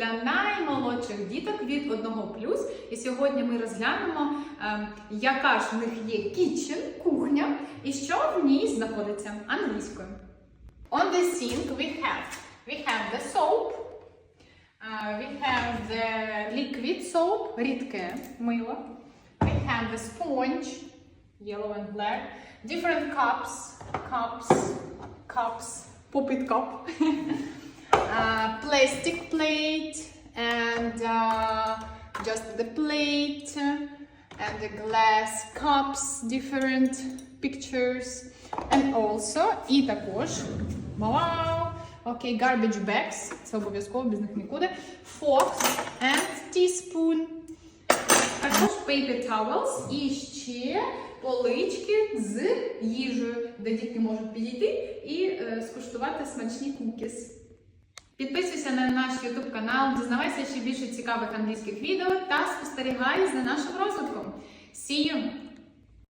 для наймолодших діток від 1 плюс. І сьогодні ми розглянемо, е, яка ж в них є kitchen, кухня, і що в ній знаходиться англійською. On the sink we have we have the soap, uh, we have the liquid soap, рідке мило. We have the sponge, yellow and black. Different cups, cups, cups, puppet cup. uh, plastic plate and uh, just the plate and the glass cups, different pictures. And also, і також, вау, окей, garbage bags, це обов'язково, без них нікуди. Forks and teaspoon. Також paper towels і ще полички з їжею, де дітки можуть підійти і е, скуштувати смачні кукіс. Підписуйся на наш YouTube канал, дізнавайся ще більше цікавих англійських відео та спостерігай за нашим розвитком. See you!